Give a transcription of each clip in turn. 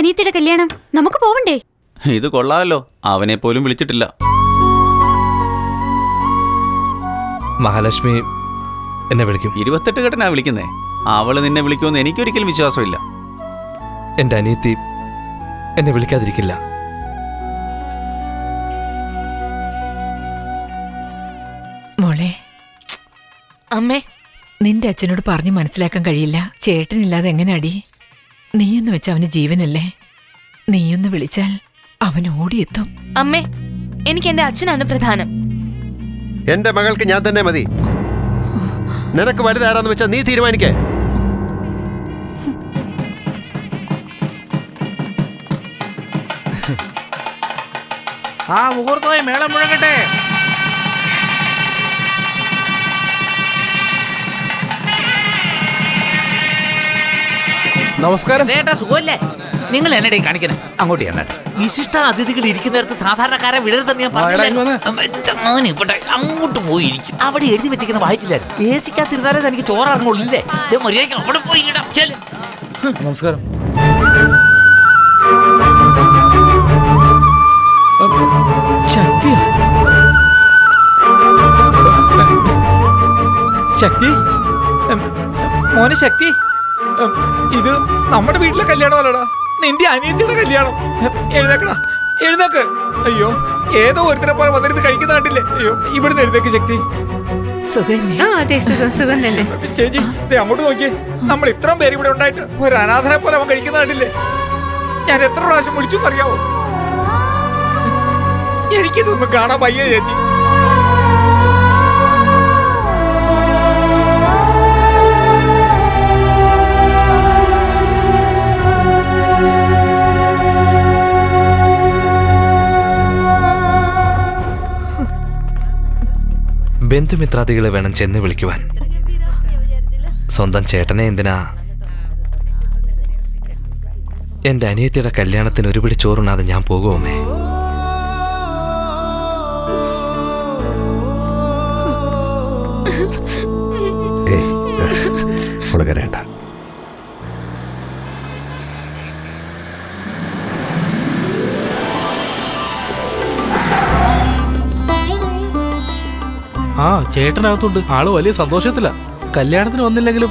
അനിയത്തിയുടെ കല്യാണം. നമുക്ക് പോവണ്ടേ? ഇത് കൊള്ളാമല്ലോ. അവനെ പോലും വിളിച്ചിട്ടില്ല. മഹാലക്ഷ്മി എന്നെ വിളിക്കും. ഇരുപത്തെട്ട് കെട്ടനാ വിളിക്കുന്നേ. അവൾ നിന്നെ വിളിക്കുമെന്ന് എനിക്കൊരിക്കലും വിശ്വാസമില്ല. എന്റെ അനിയത്തി എന്നെ വിളിക്കാതിരിക്കില്ല. മോളെ അമ്മേ നിന്റെ അച്ഛനോട് പറഞ്ഞു മനസ്സിലാക്കാൻ കഴിയില്ല. ചേട്ടനില്ലാതെ എങ്ങനെ അടി നീയെന്ന് വെച്ച അവന് ജീവനല്ലേ? നീയൊന്ന് വിളിച്ചാൽ അവൻ ഓടിയെത്തും. അമ്മേ എനിക്ക് എന്റെ അച്ഛനാണ് പ്രധാനം. എന്റെ മകൾക്ക് ഞാൻ തന്നെ മതി. നിനക്ക് വലുതാരാന്ന് വെച്ചാൽ നീ തീരുമാനിക്കേ. ആ മുഹൂർത്തമായി മേളം മുഴങ്ങട്ടെ. നമസ്കാരം. സുഖമല്ലേ നിങ്ങൾ എന്നെ കാണിക്കുന്നത് അങ്ങോട്ട് ഞാൻ വിശിഷ്ട അതിഥികൾ ഇരിക്കുന്നിടത്ത് സാധാരണക്കാരെ വിടരുതെന്ന് ഞാൻ പറഞ്ഞില്ലേ? ഇവിടെ അങ്ങോട്ട് പോയിരിക്കും. അവിടെ എഴുതി വെച്ചിരിക്കുന്ന വായിച്ചില്ലായിരുന്നു. എ സിക്കകത്തിരുന്നാലേ എനിക്ക് ചോറിറങ്ങുള്ളില്ലേ? ഇത് മര്യാദയ്ക്ക് അവിടെ പോയി നമസ്കാരം. ശക്തി? ശക്തി മോനെ ശക്തി? ഇത് നമ്മുടെ വീട്ടിലെ കല്യാണമല്ലടാ. നിന്റെ അനിയത്തിയുടെ കല്യാണം. എഴുന്നേക്കടാ എഴുന്നേക്ക്. അയ്യോ ഏതോ ഒരുത്തരെ പോലെ വന്നിരുന്ന് കഴിക്കുന്ന കണ്ടില്ലേ? അയ്യോ ഇവിടുന്ന് എഴുന്നേക്ക് ശക്തി. ആ അതെ സുഖം സുഖം തന്നെ ചേച്ചി ദേ അങ്ങോട്ട് നോക്കിയേ. നമ്മൾ ഇത്രയും പേര് ഇവിടെ ഉണ്ടായിട്ട് ഒരു അനാഥനെ പോലെ അവൻ കഴിക്കുന്ന കണ്ടില്ലേ? ഞാൻ എത്ര പ്രാവശ്യം വിളിച്ചു അറിയാവോ? എനിക്കിതൊന്നും കാണാൻ വയ്യ ചേച്ചി. ബന്ധുമിത്രാദികളെ വേണം ചെന്ന് വിളിക്കുവാൻ. സ്വന്തം ചേട്ടനെ എന്തിനാ? എന്റെ അനിയത്തിയുടെ കല്യാണത്തിന് ഒരുപിടി ചോറുണ്ണാതെ ഞാൻ പോകുമേ ഏയ് അവൾ ആ ചേട്ടനകത്തുണ്ട്. ആൾ വലിയ സന്തോഷത്തിലാ. കല്യാണത്തിന് വന്നില്ലെങ്കിലും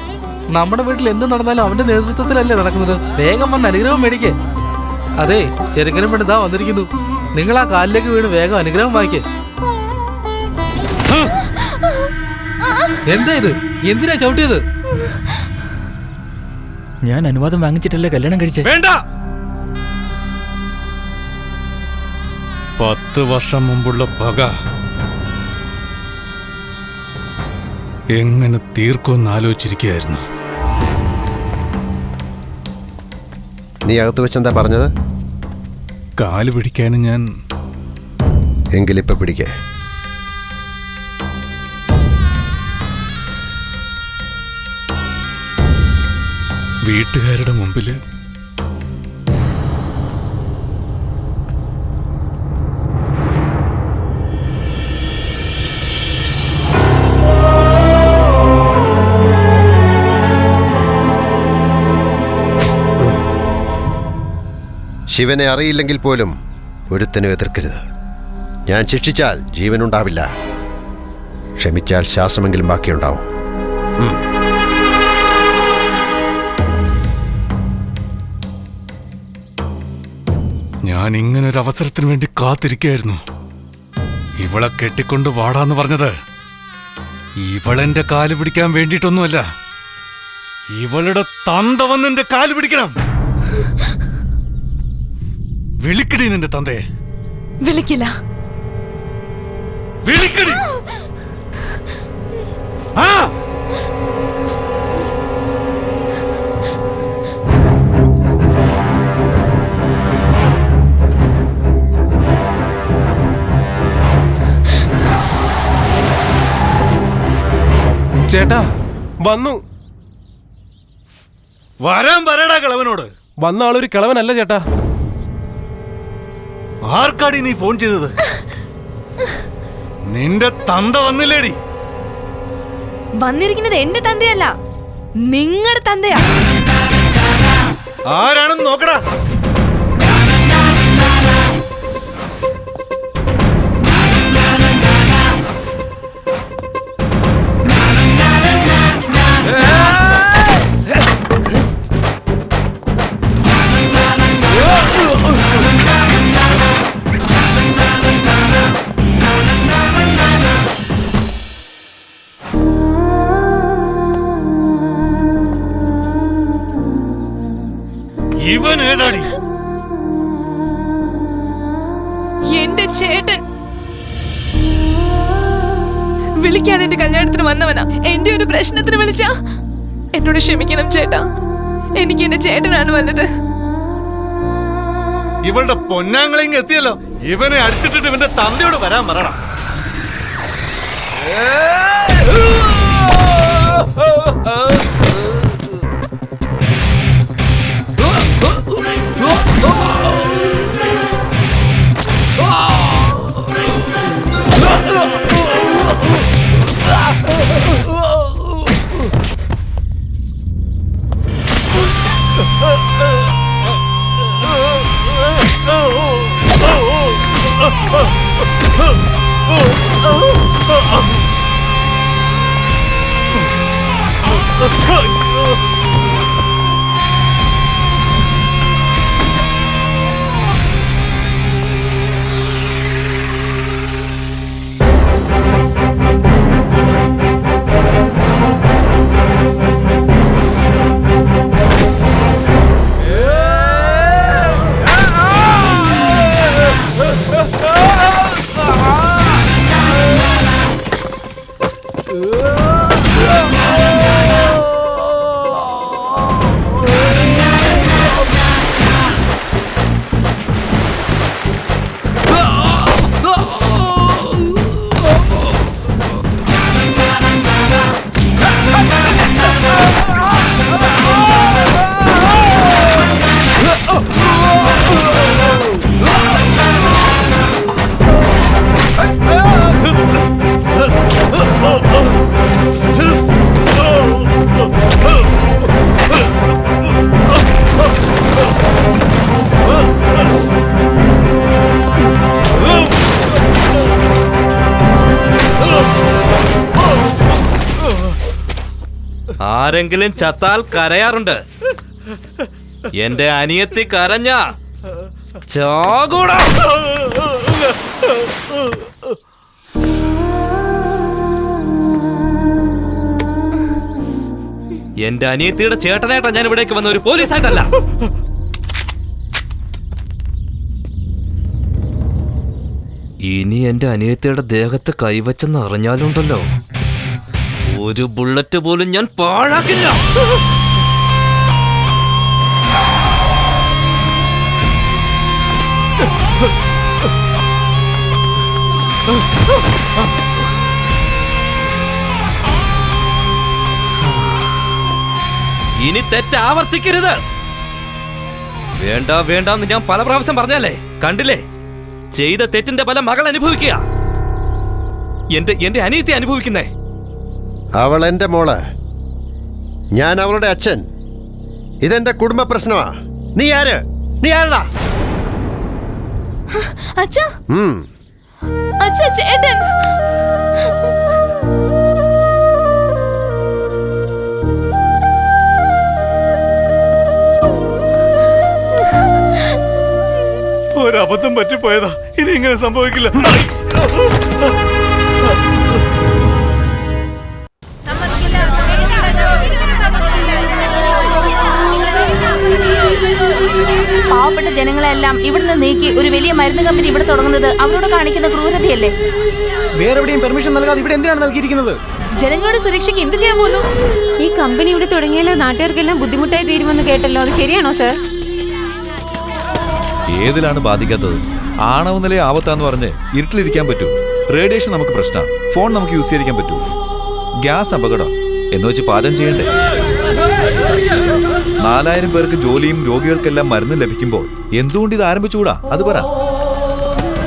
നമ്മുടെ വീട്ടിൽ എന്ത് നടന്നാലും അവന്റെ നേതൃത്വത്തിലല്ലേ നടക്കുന്നത്. വേഗം വന്ന് അനുഗ്രഹം മേടിക്കേ. അതെ ചെറുക്കനും പെണ്ണ് ഇതാ വന്നിരിക്കുന്നു. നിങ്ങൾ ആ കാലിലേക്ക് വീണ് വേഗം അനുഗ്രഹം വായിക്കേ എന്താ ഇത്? എന്തിനാ ചവിട്ടിയത്? ഞാൻ അനുവാദം വാങ്ങിച്ചിട്ടല്ലേ കല്യാണം കഴിച്ചേ? വേണ്ട! പത്ത് വർഷം മുമ്പുള്ള പക എങ്ങനെ തീർക്കുമെന്ന് ആലോചിച്ചിരിക്കുകയായിരുന്നു. നീ അകത്ത് വെച്ചെന്താ പറഞ്ഞത്? കാൽ പിടിക്കാനും ഞാൻ എങ്കിലിപ്പ പിടിക്കേ. വീട്ടുകാരുടെ മുമ്പിൽ ശിവനെ അറിയില്ലെങ്കിൽ പോലും ഒരുത്തനും എതിർക്കരുത്. ഞാൻ ശിക്ഷിച്ചാൽ ജീവനുണ്ടാവില്ല. ക്ഷമിച്ചാൽ ശ്വാസമെങ്കിലും ബാക്കിയുണ്ടാവും. ഞാൻ ഇങ്ങനെ ഒരു അവസരത്തിന് വേണ്ടി കാത്തിരിക്കായിരുന്നു. ഇവളെ കെട്ടിക്കൊണ്ട് വാടാന്ന് പറഞ്ഞത് ഇവളെന്റെ കാൽ പിടിക്കാൻ വേണ്ടിയിട്ടൊന്നുമല്ല. ഇവളുടെ തന്ത വന്ന് എന്റെ കാൽ പിടിക്കണം. വിളിക്കടി നിന്റെ തന്തയെ. വിളിക്കില്ല. വിളിക്കടി. ആ. ചേട്ടാ വന്നു. വരാൻ പറയടാ കിളവനോട്. വന്ന ആളൊരു കിളവനല്ല ചേട്ടാ. ആർക്കാടി നീ ഫോൺ ചെയ്തത്? നിന്റെ തന്ത വന്നില്ലേടി. വന്നിരിക്കുന്നത് എന്റെ തന്തയല്ല നിങ്ങളുടെ തന്തയാ. ആരാണെന്ന് നോക്കടാ. ഇവൻ എന്റെ ചേട്ടൻ. വിളിക്കാതെ എന്റെ കല്യാണത്തിന് വന്നവനാ. എന്റെ ഒരു പ്രശ്നത്തിന് വിളിച്ച. എന്നോട് ക്ഷമിക്കണം ചേട്ടാ. എനിക്ക് എന്റെ ചേട്ടനാണ് വന്നത്. ഇവളുടെ പൊന്നാങ്ങളിങ് എത്തിയല്ലോ. ഇവനെ അടിച്ചിട്ടിട്ട് ഇവന്റെ തന്തയോട് വരാൻ പറയണം. Oh! ആരെങ്കിലും ചത്താൽ കരയാറുണ്ട്. എന്റെ അനിയത്തി കരഞ്ഞ എന്റെ അനിയത്തിയുടെ ചേട്ടനായിട്ടാ ഞാൻ ഇവിടേക്ക് വന്ന ഒരു പോലീസായിട്ടല്ല. ഇനി എന്റെ അനിയത്തിയുടെ ദേഹത്ത് കൈവച്ചെന്ന് അറിഞ്ഞാലുണ്ടല്ലോ. ഒരു ബുള്ളറ്റ് പോലും ഞാൻ പാഴാക്കില്ല. ഇനി തെറ്റ് ആവർത്തിക്കരുത്. വേണ്ട വേണ്ടെന്ന് ഞാൻ പല പ്രാവശ്യം പറഞ്ഞല്ലേ? കണ്ടില്ലേ? ചെയ്ത തെറ്റിന്റെ ഫലം മകൾ അനുഭവിക്കുക. എന്റെ എന്റെ അനിയത്തെ അനുഭവിക്കുന്നേ. അവൾ എന്റെ മോൾ. ഞാൻ അവളുടെ അച്ഛൻ. ഇതെന്റെ കുടുംബ പ്രശ്നമാ. നീ ആര്? നീ ആരടാ? അച്ഛാ. ഉം. അച്ഛാ ചേട്ടൻ. ഒരബദ്ധം പറ്റിപ്പോയതാ. ഇനി ഇങ്ങനെ സംഭവിക്കില്ല. ജനങ്ങളെല്ലാം ഇവിടുന്ന് നീക്കി ഒരു വലിയ മരുന്ന് കമ്പനി ഇവിടെ തുടങ്ങുന്നത് അവരോട് കാണിക്കുന്ന ക്രൂരതയല്ലേ? വേറെ എവിടെയും പെർമിഷൻ നൽകാതെ ഇവിടെ എന്തിനാണ് നൽകിയിരിക്കുന്നത്? ജനങ്ങളുടെ സുരക്ഷയ്ക്ക് എന്ത് ചെയ്യാൻ പോകുന്നു? ഈ കമ്പനി ഇവിടെ തുടങ്ങിയാൽ നാട്ടുകാർക്കെല്ലാം ബുദ്ധിമുട്ടായി തീരുമെന്ന് കേട്ടല്ലോ. അത് ശരിയാണോ സർ? ഏതിലാണ് ബാധിക്കാത്തത്? ആണവ നില ആപത്താന്ന് പറഞ്ഞ് ഇരുട്ടിലിരിക്കാൻ പറ്റൂ. റേഡിയേഷൻ നമുക്ക് പ്രശ്നമാണ്. ഫോൺ നമുക്ക് യൂസ് ചെയ്യാൻ പറ്റൂ. ഗ്യാസ് അപകടം. എന്ന് വെച്ച് പാചകം ചെയ്യണ്ടേ? നാലായിരം പേർക്ക് ജോലിയും രോഗികൾക്കെല്ലാം മരുന്ന് ലഭിക്കുമ്പോൾ എന്തുകൊണ്ട് ഇത് ആരംഭിച്ചുകൂടാ? അത് പറ.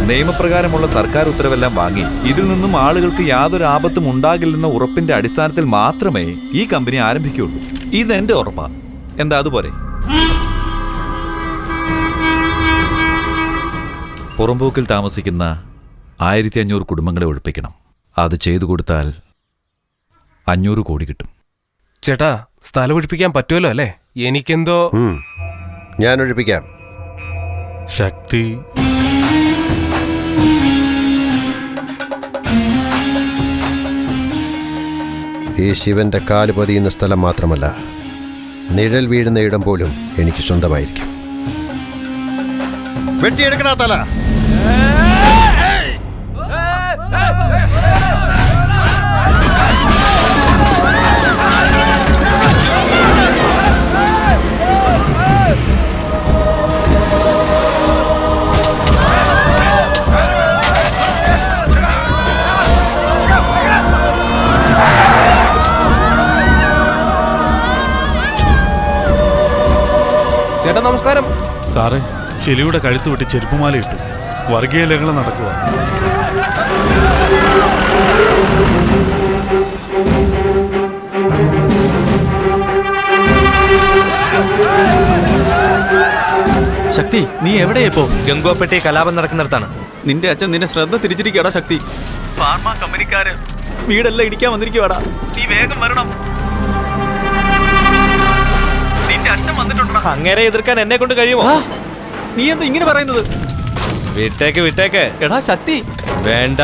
നിയമപ്രകാരമുള്ള സർക്കാർ ഉത്തരവെല്ലാം വാങ്ങി ഇതിൽ നിന്നും ആളുകൾക്ക് യാതൊരു ആപത്തും ഉണ്ടാകില്ലെന്ന ഉറപ്പിന്റെ അടിസ്ഥാനത്തിൽ മാത്രമേ ഈ കമ്പനി ആരംഭിക്കുകയുള്ളൂ. ഇതെന്റെ ഉറപ്പാ. എന്താ അതുപോലെ? പുറമ്പോക്കിൽ താമസിക്കുന്ന ആയിരത്തി അഞ്ഞൂറ് കുടുംബങ്ങളെ ഒഴിപ്പിക്കണം. അത് ചെയ്തു കൊടുത്താൽ അഞ്ഞൂറ് കോടി കിട്ടും. ചേട്ടാ സ്ഥലം ഒഴിപ്പിക്കാൻ പറ്റുമല്ലോ അല്ലേ? എനിക്കെന്തോ ഉം. ഞാൻ ഒഴിപ്പിക്കാം. ശക്തി. ഈ ശിവന്റെ കാൽ പതിയുന്ന സ്ഥലം മാത്രമല്ല നിഴൽ വീഴുന്ന ഇടം പോലും എനിക്ക് സ്വന്തമായിരിക്കും. വെട്ടിയെടുക്കണ തല. സാറേ ചെലിയുടെ കഴുത്ത് വിട്ട് ചെരുപ്പുമാല ഇട്ടു. വർഗീയ ലഹളം നടക്കുക. ശക്തി നീ എവിടെയാ ഇപ്പോ? ഗംഗോപ്പെട്ടി കലാപം നടക്കുന്നിടത്താണ്. നിന്റെ അച്ഛൻ നിന്റെ ശ്രദ്ധ തിരിച്ചിരിക്കടാ ശക്തി. ഫാർമ കമ്പനിക്കാര്. വീടെല്ലാം ഇടിക്കാൻ വന്നിരിക്കുവാടാ. നീ വേഗം വരണം. നിന്റെ അച്ഛൻ വന്നിട്ടുണ്ടോ അങ്ങേരെ എതിർക്കാൻ എന്നെ കൊണ്ട് കഴിയുമോ? നീ എന്താ ഇങ്ങനെ പറയുന്നത്? വിട്ടേക്ക് വിട്ടേക്ക്. എടാ ശക്തി. വേണ്ട.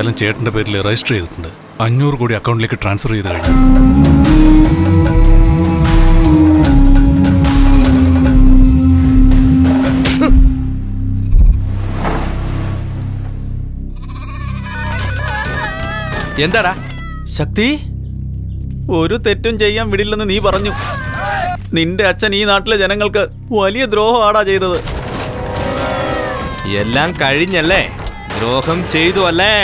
സ്ഥലം ചേട്ടന്റെ പേരിൽ രജിസ്റ്റർ ചെയ്തിട്ടുണ്ട്. അഞ്ഞൂറ് കോടി അക്കൗണ്ടിലേക്ക് ട്രാൻസ്ഫർ ചെയ്ത് കഴിഞ്ഞു എന്താടാ? ശക്തി? ഒരു തെറ്റും ചെയ്യാൻ വിടില്ലെന്ന് നീ പറഞ്ഞു. നിന്റെ അച്ഛൻ ഈ നാട്ടിലെ ജനങ്ങൾക്ക് വലിയ ദ്രോഹമാടാ ചെയ്തത്. എല്ലാം കഴിഞ്ഞല്ലേ? ദ്രോഹം ചെയ്തു അല്ലേ?